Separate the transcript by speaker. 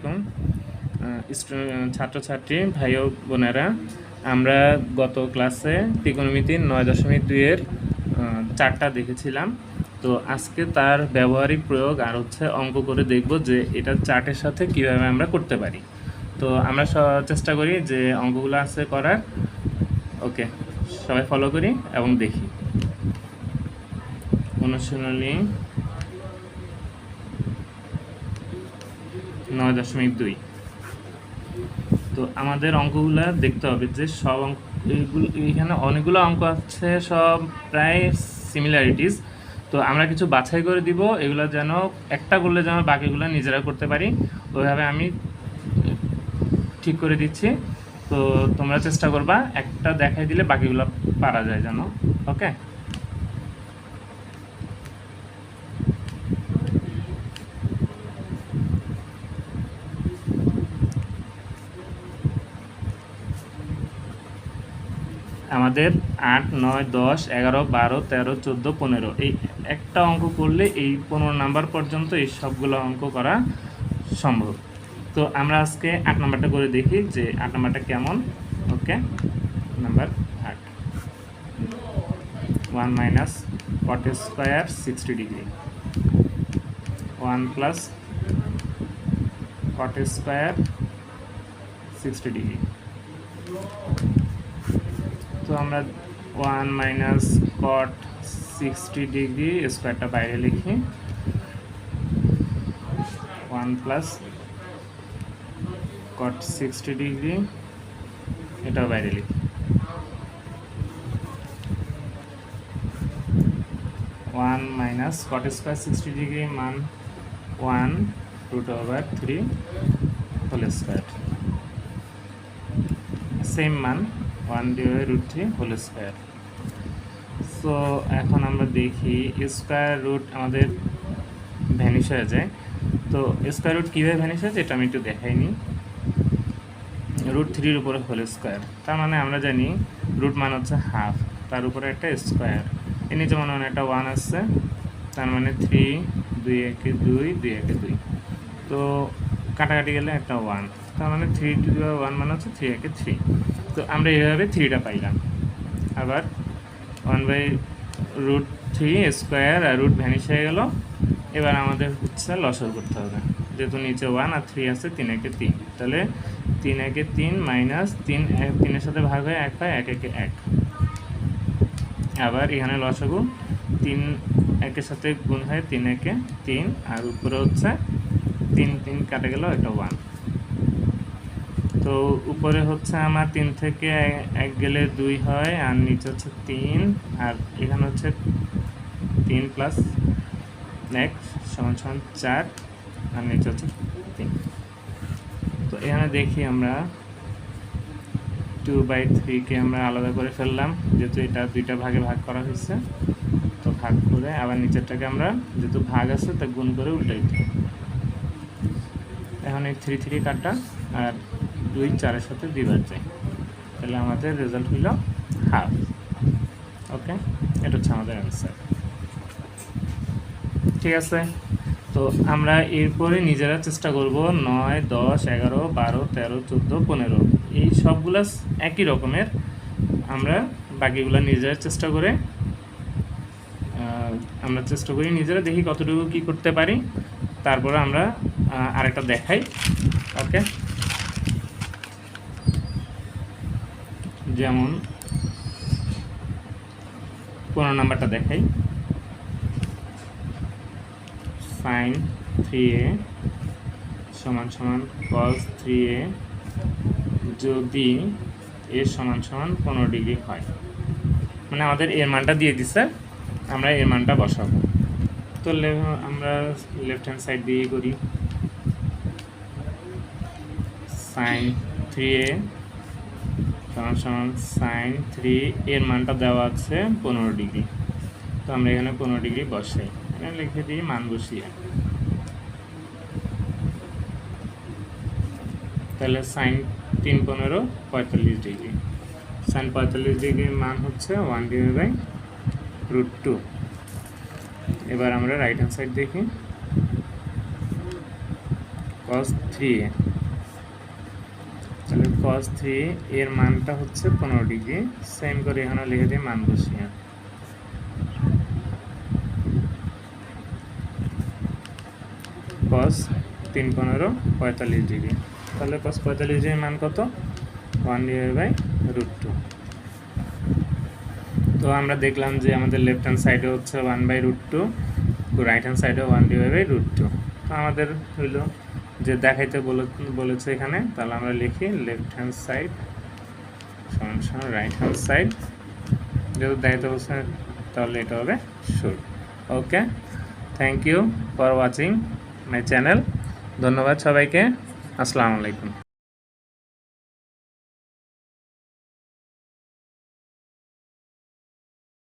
Speaker 1: আলাইকুম। ছাত্রছাত্রী, ভাই ও বোনেরা, আমরা গত ক্লাসে ত্রিকোণমিতির নয় দশমিক দুইয়ের চারটা দেখেছিলাম। তো আজকে তার ব্যবহারিক প্রয়োগ আর হচ্ছে অঙ্ক করে দেখব যে এটা চার্টের সাথে কীভাবে আমরা করতে পারি। তো আমরা চেষ্টা করি যে অঙ্কগুলো আছে করার। ওকে, সবাই ফলো করি এবং দেখি। অনুশীলনী নয় দশমিক দুই। তো আমাদের অঙ্কগুলো দেখতে হবে যে সব অঙ্ক, এইগুলো এখানে অনেকগুলো অঙ্ক আছে, সব প্রায় সিমিলারিটিস তো আমরা কিছু বাছাই করে দিব, এগুলো যেন, একটা করলে যেন বাকিগুলো নিজেরা করতে পারি। ওইভাবে আমি ঠিক করে দিচ্ছি। তো তোমরা চেষ্টা করবা, একটা দেখাই দিলে বাকিগুলো পারা যায় যেন, ওকে? আমাদের আট, নয়, দশ, এগারো, বারো, তেরো, চোদ্দ, পনেরো। এই একটা অঙ্ক করলে এই পনেরো নাম্বার পর্যন্ত এই সবগুলো অঙ্ক করা সম্ভব। তো আমরা আজকে আট নাম্বারটা করে দেখি যে আট নাম্বারটা কেমন। ওকে, নাম্বার আট। One minus cot square sixty degree. One plus cot square sixty degree. তো আমরা one minus cot sixty degree স্কোয়ারটা বাইরে লিখি। One plus cot sixty degree এটাও বাইরে লিখি। One minus cot square sixty degree মান one root over three whole square same মান। One divide root three whole square. So এখন আমরা দেখি স্কোয়ার রুট আমাদের ভ্যানিশ হয়ে যায়। তো স্কোয়ার রুট কীভাবে ভ্যানিশ হয়েছে এটা আমি একটু দেখাইনি। রুট থ্রির উপরে হোল স্কোয়ার। তার মানে আমরা জানি রুট মান হচ্ছে হাফ, তার উপরে একটা স্কোয়ার। এর নিচে মনে হয় একটা ওয়ান আসছে তার মানে থ্রি, দুই একে দুই দুই একে দুই। তো কাটাকাটি গেলে একটা ওয়ান তার মানে থ্রি টু ওয়ান মানে হচ্ছে থ্রি একে থ্রি তো আমরা এইভাবে থ্রিটা পাইলাম। আবার one by root three square R root vanish হয়ে গেল। এবার আমাদের হচ্ছে লসর করতে হবে। যেহেতু নিচে ওয়ান আর থ্রি আছে, তিন একে তিন। তাহলে তিন একে তিন মাইনাস তিন এক- তিনের সাথে ভাগ হয়ে এক হয় এক একে এক। আবার এখানে লসাগু তিন একের সাথে গুণ হয় তিন একে তিন। আর উপরে হচ্ছে তিন তিন কাটে গেল, এটা ওয়ান তো উপরে হচ্ছে আমার তিন থেকে এক গেলে দুই হয়, আর নিচে হচ্ছে তিন, আর এখানে হচ্ছে তিন প্লাস এক সমান সমান চার, আর নিচে হচ্ছে তিন। তো এখানে দেখি আমরা টু বাই থ্রিকে আমরা আলাদা করে ফেললাম, যেহেতু এটা দুইটা ভাগে ভাগ করা হয়েছে, তো ভাগ করে আবার নিচেরটাকে আমরা যেহেতু ভাগ আছে, তা গুণ করে উল্টাই দিই। এখন এই থ্রি থ্রি কাটা আর দুই চারের সাথে দিবার যায় তাহলে আমাদের রেজাল্ট হইল হাফ ওকে এটা হচ্ছে আমাদের অ্যান্সার ঠিক আছে? তো আমরা এরপরে নিজেরা চেষ্টা করব নয়, দশ, এগারো, বারো, তেরো, চোদ্দ, পনেরো। এই সবগুলা একই রকমের। আমরা বাকিগুলো নিজেরা চেষ্টা করে আমরা চেষ্টা করি নিজেরা দেখি কতটুকু কি করতে পারি। তারপরে আমরা আরেকটা দেখাই। ওকে। যেমন পনেরো নাম্বারটা দেখাই। সাইন থ্রি এ সমান সমান কস থ্রি এ যদি এর সমান সমান পনেরো ডিগ্রি হয়। মানে আমাদের এর মানটা দিয়ে দিছে, আমরা এর মানটা বসাবো। তো আমরা লেফট হ্যান্ড সাইড দিয়ে করি। সাইন থ্রি এ, সমান সমান সাইন থ্রি এর মানটা দেওয়া আছে পনেরো ডিগ্রি। তো আমরা এখানে পনেরো ডিগ্রি বসাই। এখানে লিখে দিই মান বসিয়ে। তাহলে সাইন তিন পনেরো, পঁয়তাল্লিশ ডিগ্রি। সাইন পঁয়তাল্লিশ ডিগ্রির মান হচ্ছে one divide by root two এবার আমরা রাইট হ্যান্ড সাইড দেখি। কস থ্রি তাহলে কস থ্রি এর মানটা হচ্ছে পনেরো ডিগ্রি। সেম করে এখানে লিখে দিয়ে মান বসিয়ে কস তিন পনেরো, পঁয়তাল্লিশ ডিগ্রি। তাহলে কস পঁয়তাল্লিশ ডিগ্রির মান কত? One divide by root two তো আমরা দেখলাম যে আমাদের লেফট হ্যান্ড সাইডে হচ্ছে one by root two right hand সাইডে one divide by root two তো আমাদের হইল যে দেখাইতে বলে- বলেছে এখানে, তাহলে আমরা লিখি লেফট হ্যান্ড সাইড সমান রাইট হ্যান্ড সাইড যেহেতু দেখাইতে বলছে, তাহলে এটা হবে শুর। Okay thank you for watching my channel ধন্যবাদ সবাইকে। আসসালামু আলাইকুম।